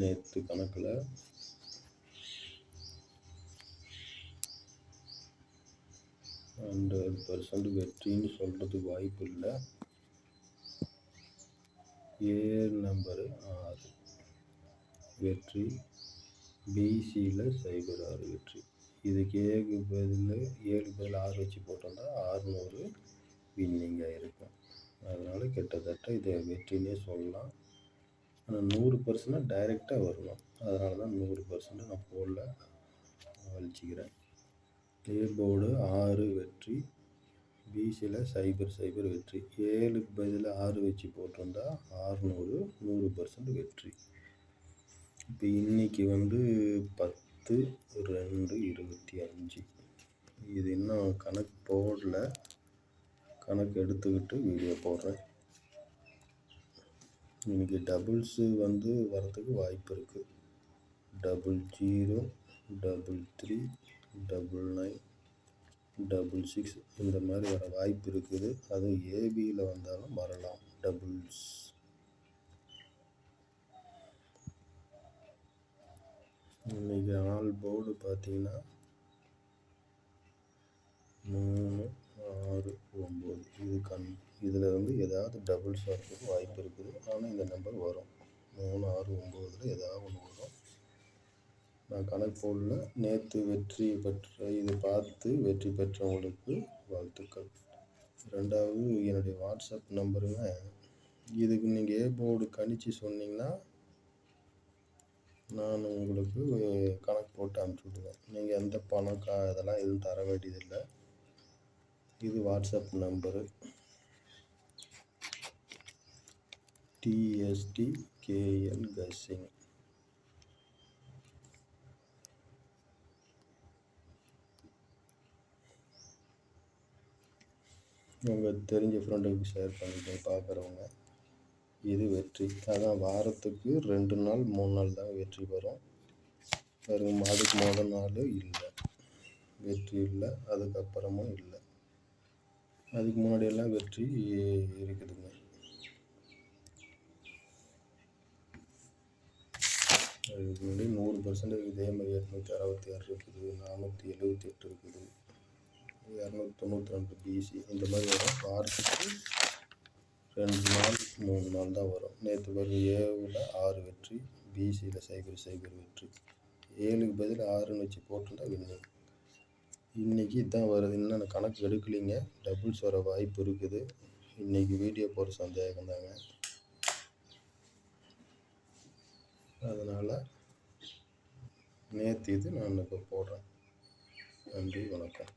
நேற்று கணக்கில். Hundred percent வெற்றின்னு சொல்கிறதுக்கு வாய்ப்பு இல்லை. ஏர் நம்பரு ஆறு. வெற்றி பிசியில் சைபர் ஆறு வெற்றி. இதுக்கு ஏழு பதில் ஏழு பதில் ஆறு வச்சு போட்டோம்னா ஆறுநூறு வின்னிங்காக இருக்கும். அதனால் கிட்டத்தட்ட இதை வெற்றினே சொல்லலாம். ஆனால் நூறு பர்சன்ட் டைரெக்டாக வரணும் அதனால தான் நூறு பர்சன்ட் நான் போடல. அழிச்சிக்கிறேன். ஏ போர்டு ஆறு வெற்றி பிசியில் சைபர் சைபர் வெற்றி. ஏழுக்கு பதில் ஆறு வச்சு போட்டிருந்தா ஆறுநூறு நூறு பர்சன்ட் வெற்றி. இப்போ இன்றைக்கி வந்து பத்து ரெண்டு இருபத்தி அஞ்சு. இது இன்னும் கணக்கு போடல. கணக்கு எடுத்துக்கிட்டு வீடியோ போடுறேன். இன்றைக்கி டபுள்ஸு வந்து வரத்துக்கு வாய்ப்பு இருக்குது double zero double three double nine double six இந்த மாதிரி வர வாய்ப்பு இருக்குது. அதுவும் ஏபியில் வந்தாலும் வரலாம். டபுள்ஸ் இன்றைக்கி ஆல் போர்டு பார்த்தீங்கன்னா இதில் வந்து ஏதாவது டபுள்ஸ் வரதுக்கு வாய்ப்பு இருக்குது. ஆனால் இந்த நம்பர் வரும். மூணு ஆறு ஒம்போதில் ஏதாவது ஒன்று வரும். நான் கணக்கு போடல. நேற்று வெற்றி பெற்ற இது பார்த்து வெற்றி பெற்றவங்களுக்கு வாழ்த்துக்கள். ரெண்டாவது என்னுடைய வாட்ஸ்அப் நம்பருங்க இதுக்கு நீங்கள் ஏ போர்டு கணிச்சு சொன்னீங்கன்னா நான் உங்களுக்கு கணக்கு போட்டு அனுப்பிச்சி விடுவேன். நீங்கள் எந்த பணம் கா இதெல்லாம் எதுவும் தர வேண்டியதில்லை. இது வாட்ஸ்அப் நம்பரு டிஎஸ்டி கேஎன் கசிங் உங்கள் தெரிஞ்ச ஃப்ரெண்டுக்கு ஷேர் பண்ணிட்டு பார்க்குறவங்க இது வெற்றி. அதான் வாரத்துக்கு ரெண்டு நாள் மூணு நாள் தான் வெற்றி வரும். வரும் அதுக்கு முதல் நாள் இல்லை. வெற்றி இல்லை அதுக்கப்புறமும் இல்லை. அதுக்கு முன்னாடியெல்லாம் வெற்றி இருக்குது. இருக்குது முன்னாடி நூறு பர்சன்ட் இதே மாதிரி இரநூத்தி அறுபத்தி ஆறு இருக்குது நானூற்றி எழுபத்தி எட்டு இருக்குது இரநூத்தி தொண்ணூற்றி ரெண்டு பிசி இந்த மாதிரி வரும். வாரத்துக்கு ரெண்டு நாள் மூணு நாள் தான் வரும். நேற்று வரும் ஏவில் ஆறு வெற்றி பிசியில் சைபர் சைபர் வெற்றி. ஏழுக்கு பதில் ஆறுன்னு வச்சு போட்டிருந்தா வின்னு. இன்றைக்கி இதான் வருது. இன்னும் நான் கணக்கு எடுக்கலைங்க. டபுள்ஸ் வர வாய்ப்பு இருக்குது. இன்றைக்கி வீடியோ போகிற சந்தேகம் தாங்க அதனால் நேற்று இது நான் இப்போ போடுறேன். நன்றி வணக்கம்.